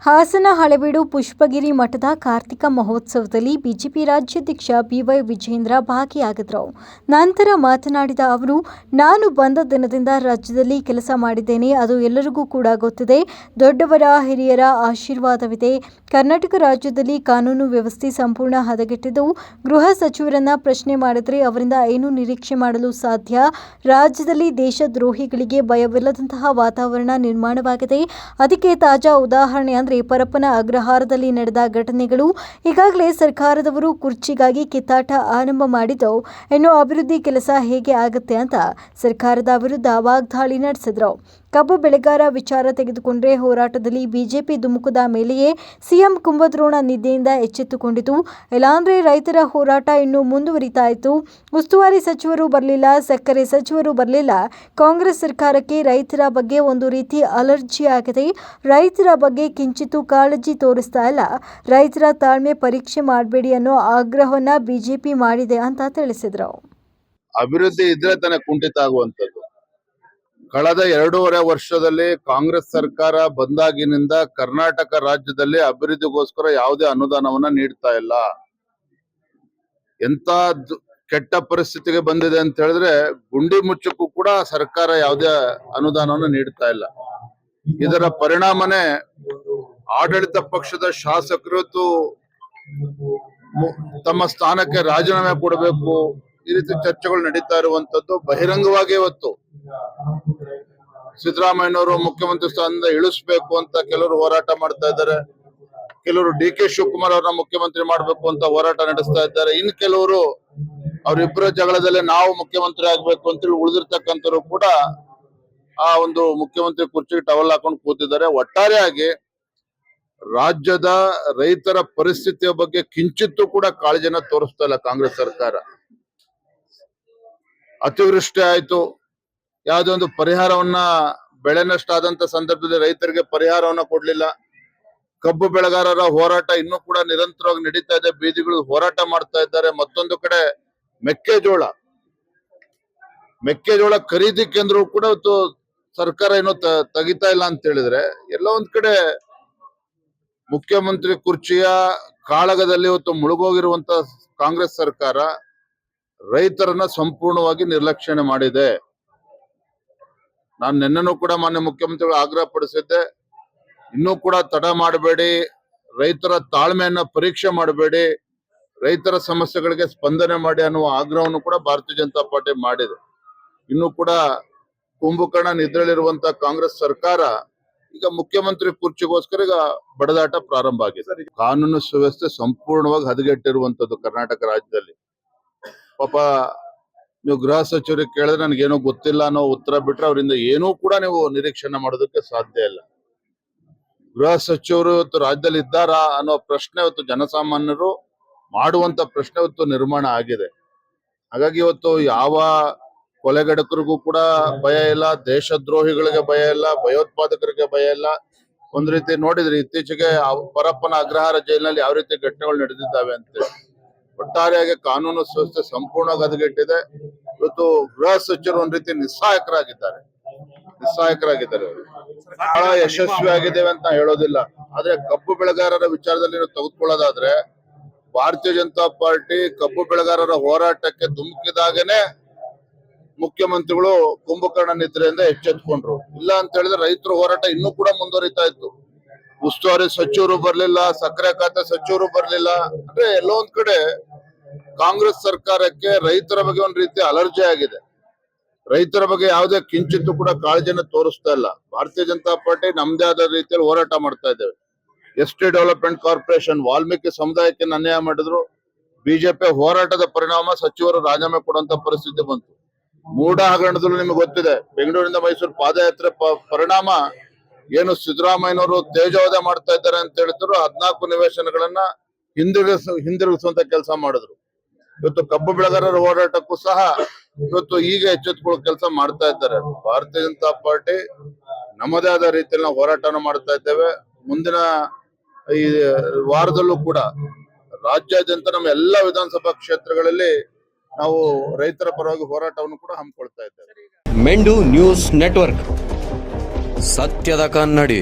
ಹಾಸನ ಹಳೆಬೀಡು ಪುಷ್ಪಗಿರಿ ಮಠದ ಕಾರ್ತಿಕ ಮಹೋತ್ಸವದಲ್ಲಿ ಬಿಜೆಪಿ ರಾಜ್ಯಾಧ್ಯಕ್ಷ ಬಿವೈ ವಿಜೇಂದ್ರ ಭಾಗಿಯಾಗಿದ್ದರು ನಂತರ ಮಾತನಾಡಿದ ಅವರು, ನಾನು ಬಂದ ದಿನದಿಂದ ರಾಜ್ಯದಲ್ಲಿ ಕೆಲಸ ಮಾಡಿದ್ದೇನೆ, ಅದು ಎಲ್ಲರಿಗೂ ಕೂಡ ಗೊತ್ತಿದೆ. ದೊಡ್ಡವರ, ಹಿರಿಯರ ಆಶೀರ್ವಾದವಿದೆ. ಕರ್ನಾಟಕ ರಾಜ್ಯದಲ್ಲಿ ಕಾನೂನು ವ್ಯವಸ್ಥೆ ಸಂಪೂರ್ಣ ಹದಗೆಟ್ಟಿದ್ದು, ಗೃಹ ಸಚಿವರನ್ನ ಪ್ರಶ್ನೆ ಮಾಡಿದರೆ ಅವರಿಂದ ಏನು ನಿರೀಕ್ಷೆ ಮಾಡಲು ಸಾಧ್ಯ? ರಾಜ್ಯದಲ್ಲಿ ದೇಶದ್ರೋಹಿಗಳಿಗೆ ಭಯವಿಲ್ಲದಂತಹ ವಾತಾವರಣ ನಿರ್ಮಾಣವಾಗಿದೆ. ಅದಕ್ಕೆ ತಾಜಾ ಉದಾಹರಣೆ ಅಂದರೆ ಪರಪ್ಪನ ಅಗ್ರಹಾರದಲ್ಲಿ ನಡೆದ ಘಟನೆಗಳು ಈಗಾಗಲೇ ಸರ್ಕಾರದವರು ಕುರ್ಚಿಗಾಗಿ ಕಿತ್ತಾಟ ಆರಂಭ ಮಾಡಿದ್ದು, ಇನ್ನು ಅಭಿವೃದ್ಧಿ ಕೆಲಸ ಹೇಗೆ ಆಗುತ್ತೆ ಅಂತ ಸರ್ಕಾರದ ವಿರುದ್ಧ ವಾಗ್ದಾಳಿ ನಡೆಸಿದ್ರು. ಕಬ್ಬು ಬೆಳೆಗಾರ ವಿಚಾರ ತೆಗೆದುಕೊಂಡ್ರೆ ಹೋರಾಟದಲ್ಲಿ ಬಿಜೆಪಿ ದುಮುಕದ ಮೇಲೆಯೇ ಸಿಎಂ ಕುಂಭದ್ರೋಣ ನಿದ್ದೆಯಿಂದ ಎಚ್ಚೆತ್ತುಕೊಂಡಿತು. ಇಲ್ಲಾಂದ್ರೆ ರೈತರ ಹೋರಾಟ ಇನ್ನೂ ಮುಂದುವರಿತಾ ಇತ್ತು. ಉಸ್ತುವಾರಿ ಸಚಿವರು ಬರಲಿಲ್ಲ, ಸಕ್ಕರೆ ಸಚಿವರು ಬರಲಿಲ್ಲ. ಕಾಂಗ್ರೆಸ್ ಸರ್ಕಾರಕ್ಕೆ ರೈತರ ಬಗ್ಗೆ ಒಂದು ರೀತಿ ಅಲರ್ಜಿ ಆಗಿದೆ. ರೈತರ ಬಗ್ಗೆ ಕಿಂಚಿತ್ತು ಕಾಳಜಿ ತೋರಿಸ್ತಾ ಇಲ್ಲ. ರೈತರ ತಾಳ್ಮೆ ಪರೀಕ್ಷೆ ಮಾಡಬೇಡಿ ಅನ್ನೋ ಆಗ್ರಹವನ್ನ ಬಿಜೆಪಿ ಮಾಡಿದೆ ಅಂತ ತಿಳಿಸಿದ್ರು. ಅಭಿವೃದ್ಧಿ ಇದ್ರೆ ತಾನೇ ಕುಂಠಿತ ಆಗುವಂತದ್ದು ಕಳೆದ ಎರಡೂವರೆ ವರ್ಷದಲ್ಲಿ ಕಾಂಗ್ರೆಸ್ ಸರ್ಕಾರ ಬಂದಾಗಿನಿಂದ ಕರ್ನಾಟಕ ರಾಜ್ಯದಲ್ಲಿ ಅಭಿವೃದ್ಧಿಗೋಸ್ಕರ ಯಾವುದೇ ಅನುದಾನವನ್ನ ನೀಡ್ತಾ ಇಲ್ಲ. ಎಂತ ಕೆಟ್ಟ ಪರಿಸ್ಥಿತಿಗೆ ಬಂದಿದೆ ಅಂತ ಹೇಳಿದ್ರೆ ಗುಂಡಿ ಮುಚ್ಚಕ್ಕೂ ಕೂಡ ಸರ್ಕಾರ ಯಾವುದೇ ಅನುದಾನವನ್ನು ನೀಡ್ತಾ ಇಲ್ಲ. ಇದರ ಪರಿಣಾಮನೆ ಆಡಳಿತ ಪಕ್ಷದ ಶಾಸಕರು ತಮ್ಮ ಸ್ಥಾನಕ್ಕೆ ರಾಜೀನಾಮೆ ಕೊಡಬೇಕು ಈ ರೀತಿ ಚರ್ಚೆಗಳು ನಡೀತಾ ಇರುವಂತದ್ದು ಬಹಿರಂಗವಾಗಿ ಇವತ್ತು ಸಿದ್ದರಾಮಯ್ಯನವರು ಮುಖ್ಯಮಂತ್ರಿ ಸ್ಥಾನದಿಂದ ಇಳಿಸ್ಬೇಕು ಅಂತ ಕೆಲವರು ಹೋರಾಟ ಮಾಡ್ತಾ ಇದ್ದಾರೆ. ಕೆಲವರು ಡಿ ಕೆ ಶಿವಕುಮಾರ್ ಅವರನ್ನ ಮುಖ್ಯಮಂತ್ರಿ ಮಾಡ್ಬೇಕು ಅಂತ ಹೋರಾಟ ನಡೆಸ್ತಾ ಇದ್ದಾರೆ. ಇನ್ ಕೆಲವರು ಅವರಿಬ್ಬರ ಜಗಳದಲ್ಲಿ ನಾವು ಮುಖ್ಯಮಂತ್ರಿ ಆಗ್ಬೇಕು ಅಂತೇಳಿ ಉಳಿದಿರ್ತಕ್ಕಂಥವ್ರು ಕೂಡ ಆ ಒಂದು ಮುಖ್ಯಮಂತ್ರಿ ಕುರ್ಚಿಗೆ ಟವಲ್ ಹಾಕೊಂಡು ಕೂತಿದ್ದಾರೆ. ಒಟ್ಟಾರೆಯಾಗಿ ರಾಜ್ಯದ ರೈತರ ಪರಿಸ್ಥಿತಿಯ ಬಗ್ಗೆ ಕಿಂಚಿತ್ತೂ ಕೂಡ ಕಾಳಜಿನ ತೋರಿಸ್ತಾ ಇಲ್ಲ ಕಾಂಗ್ರೆಸ್ ಸರ್ಕಾರ. ಅತಿವೃಷ್ಟಿ ಆಯ್ತು. ಯಾವುದೇ ಒಂದು ಪರಿಹಾರವನ್ನ ಬೆಳೆ ನಷ್ಟ ಆದಂತ ಸಂದರ್ಭದಲ್ಲಿ ರೈತರಿಗೆ ಪರಿಹಾರವನ್ನ ಕೊಡ್ಲಿಲ್ಲ. ಕಬ್ಬು ಬೆಳೆಗಾರರ ಹೋರಾಟ ಇನ್ನೂ ಕೂಡ ನಿರಂತರವಾಗಿ ನಡೀತಾ ಇದೆ. ಬೀದಿಗಳು ಹೋರಾಟ ಮಾಡ್ತಾ ಇದ್ದಾರೆ. ಮತ್ತೊಂದು ಕಡೆ ಮೆಕ್ಕೆಜೋಳ. ಮೆಕ್ಕೆಜೋಳ ಖರೀದಿ ಕೇಂದ್ರವು ಕೂಡ ಇವತ್ತು ಸರ್ಕಾರ ಏನು ತೆಗಿತಾ ಇಲ್ಲ ಅಂತ ಹೇಳಿದ್ರೆ, ಎಲ್ಲ ಒಂದ್ ಕಡೆ ಮುಖ್ಯಮಂತ್ರಿ ಕುರ್ಚಿಯ ಕಾಳಗದಲ್ಲಿ ಇವತ್ತು ಮುಳುಗೋಗಿರುವಂತ ಕಾಂಗ್ರೆಸ್ ಸರ್ಕಾರ ರೈತರನ್ನ ಸಂಪೂರ್ಣವಾಗಿ ನಿರ್ಲಕ್ಷಣೆ ಮಾಡಿದೆ. ನಾನು ನಿನ್ನೆನೂ ಕೂಡ ಮಾನ್ಯ ಮುಖ್ಯಮಂತ್ರಿಗಳು ಆಗ್ರಹ ಪಡಿಸಿದ್ದೆ ಇನ್ನೂ ಕೂಡ ತಡ ಮಾಡಬೇಡಿ. ರೈತರ ತಾಳ್ಮೆಯನ್ನ ಪರೀಕ್ಷೆ ಮಾಡಬೇಡಿ. ರೈತರ ಸಮಸ್ಯೆಗಳಿಗೆ ಸ್ಪಂದನೆ ಮಾಡಿ ಅನ್ನುವ ಆಗ್ರಹವನ್ನು ಕೂಡ ಭಾರತೀಯ ಜನತಾ ಪಾರ್ಟಿ ಮಾಡಿದೆ. ಇನ್ನು ಕೂಡ ಕುಂಭಕರ್ಣ ನಿದ್ರಲ್ಲಿರುವಂತಹ ಕಾಂಗ್ರೆಸ್ ಸರ್ಕಾರ ಈಗ ಮುಖ್ಯಮಂತ್ರಿ ಕುರ್ಚಿಗೋಸ್ಕರ ಈಗ ಬಡದಾಟ ಪ್ರಾರಂಭ ಆಗಿದೆ. ಕಾನೂನು ಸುವ್ಯವಸ್ಥೆ ಸಂಪೂರ್ಣವಾಗಿ ಹದಗೆಟ್ಟಿರುವಂತದ್ದು ಕರ್ನಾಟಕ ರಾಜ್ಯದಲ್ಲಿ. ಪಾಪ ನೀವು ಗೃಹ ಸಚಿವರಿಗೆ ಕೇಳಿದ್ರೆ ನನಗೇನೋ ಗೊತ್ತಿಲ್ಲ ಅನ್ನೋ ಉತ್ತರ ಬಿಟ್ರೆ ಅವರಿಂದ ಏನೂ ಕೂಡ ನೀವು ನಿರೀಕ್ಷಣೆ ಮಾಡೋದಕ್ಕೆ ಸಾಧ್ಯ ಇಲ್ಲ. ಗೃಹ ಸಚಿವರು ಇವತ್ತು ರಾಜ್ಯದಲ್ಲಿ ಇದ್ದಾರಾ ಅನ್ನೋ ಪ್ರಶ್ನೆ ಇವತ್ತು ಜನಸಾಮಾನ್ಯರು ಮಾಡುವಂತ ಪ್ರಶ್ನೆ ಇವತ್ತು ನಿರ್ಮಾಣ ಆಗಿದೆ. ಹಾಗಾಗಿ ಇವತ್ತು ಯಾವ ಕೊಲೆಗಡಕರಿಗೂ ಕೂಡ ಭಯ ಇಲ್ಲ, ದೇಶದ್ರೋಹಿಗಳಿಗೆ ಭಯ ಇಲ್ಲ, ಭಯೋತ್ಪಾದಕರಿಗೆ ಭಯ ಇಲ್ಲ. ಒಂದ್ ರೀತಿ ನೋಡಿದ್ರೆ ಇತ್ತೀಚೆಗೆ ಪರಪ್ಪನ ಅಗ್ರಹಾರ ಜೈಲಿನಲ್ಲಿ ಯಾವ ರೀತಿ ಘಟನೆಗಳು ನಡೆದಿದ್ದಾವೆ ಅಂತ ಒಟ್ಟಾರೆಯಾಗಿ ಕಾನೂನು ಸಂಸ್ಥೆ ಸಂಪೂರ್ಣ ಗದಗೆಟ್ಟಿದೆ ಇವತ್ತು ಗೃಹ ಸಚಿವರು ಒಂದ್ ರೀತಿ ನಿಸ್ಸಹಾಯಕರಾಗಿದ್ದಾರೆ. ನಿಸ್ಸಹಾಯಕರಾಗಿದ್ದಾರೆ ಅವರು. ಬಹಳ ಯಶಸ್ವಿ ಆಗಿದ್ದೇವೆ ಅಂತ ಹೇಳೋದಿಲ್ಲ. ಆದ್ರೆ ಕಬ್ಬು ಬೆಳೆಗಾರರ ವಿಚಾರದಲ್ಲಿ ತೆಗೆದುಕೊಳ್ಳೋದಾದ್ರೆ, ಭಾರತೀಯ ಜನತಾ ಪಾರ್ಟಿ ಕಬ್ಬು ಬೆಳೆಗಾರರ ಹೋರಾಟಕ್ಕೆ ಧುಮುಕಿದಾಗನೇ ಮುಖ್ಯಮಂತ್ರಿಗಳು ಕುಂಭಕರ್ಣ ನಿದ್ರೆಯಿಂದ ಎಚ್ಚೆತ್ಕೊಂಡ್ರು. ಇಲ್ಲ ಅಂತ ಹೇಳಿದ್ರೆ ರೈತರ ಹೋರಾಟ ಇನ್ನೂ ಕೂಡ ಮುಂದುವರಿತಾ ಇತ್ತು. ಉಸ್ತುವಾರಿ ಸಚಿವರು ಬರ್ಲಿಲ್ಲ, ಸಕ್ಕರೆ ಖಾತೆ ಸಚಿವರು ಬರ್ಲಿಲ್ಲ. ಅಂದ್ರೆ ಎಲ್ಲೋ ಒಂದ್ ಕಡೆ ಕಾಂಗ್ರೆಸ್ ಸರ್ಕಾರಕ್ಕೆ ರೈತರ ಬಗ್ಗೆ ಒಂದ್ ರೀತಿ ಅಲರ್ಜಿ ಆಗಿದೆ. ರೈತರ ಬಗ್ಗೆ ಯಾವುದೇ ಕಿಂಚಿತ್ತು ಕೂಡ ಕಾಳಜಿಯನ್ನು ತೋರಿಸ್ತಾ ಇಲ್ಲ. ಭಾರತೀಯ ಜನತಾ ಪಾರ್ಟಿ ನಮ್ದೇ ಆದ ರೀತಿಯಲ್ಲಿ ಹೋರಾಟ ಮಾಡ್ತಾ ಇದ್ದೇವೆ. S T development corporation Valmiki ಸಮುದಾಯಕ್ಕೆ ಅನ್ಯಾಯ ಮಾಡಿದ್ರು. ಬಿಜೆಪಿ ಹೋರಾಟದ ಪರಿಣಾಮ ಸಚಿವರು ರಾಜೀನಾಮೆ ಕೊಡುವಂತ ಪರಿಸ್ಥಿತಿ ಬಂತು. ಮೂಡ ಹಗರಣದಲ್ಲೂ ನಿಮಗೆ ಗೊತ್ತಿದೆ, ಬೆಂಗಳೂರಿಂದ ಮೈಸೂರು ಪಾದಯಾತ್ರೆ ಪರಿಣಾಮ ಏನು ಸಿದ್ದರಾಮಯ್ಯನವರು ತೇಜೋವಧೆ ಮಾಡ್ತಾ ಇದ್ದಾರೆ ಅಂತ ಹೇಳಿದ್ರು. ಹದ್ನಾಲ್ಕು ನಿವೇಶನಗಳನ್ನ ಹಿಂದಿರುಗಿಸ ಹಿಂದಿರುಗಿಸುವಂತ ಕೆಲಸ ಮಾಡಿದ್ರು. ಇವತ್ತು ಕಬ್ಬು ಬೆಳೆಗಾರರ ಹೋರಾಟಕ್ಕೂ ಸಹ ಇವತ್ತು ಈಗ ಎಚ್ಚೆತ್ತುಕೊಳ್ಳೋ ಕೆಲಸ ಮಾಡ್ತಾ ಇದ್ದಾರೆ. ಭಾರತೀಯ ಜನತಾ ಪಾರ್ಟಿ ನಮ್ಮದೇ ಆದ ರೀತಿಯಲ್ಲಿ ಹೋರಾಟನ ಮಾಡ್ತಾ ಇದ್ದೇವೆ. ಮುಂದಿನ ಈ ವಾರದಲ್ಲೂ ಕೂಡ ರಾಜ್ಯಾದ್ಯಂತ ನಮ್ಮ ಎಲ್ಲ ವಿಧಾನಸಭಾ ಕ್ಷೇತ್ರಗಳಲ್ಲಿ ನಾವು ರೈತರ ಪರವಾಗಿ ಹೋರಾಟವನ್ನು ಕೂಡ ಹಮ್ಮಿಕೊಳ್ತಾ ಇದ್ದೇವೆ. ಮೆಂಡು ನ್ಯೂಸ್ ನೆಟ್ವರ್ಕ್. ಸತ್ಯದ ಕನ್ನಡಿ.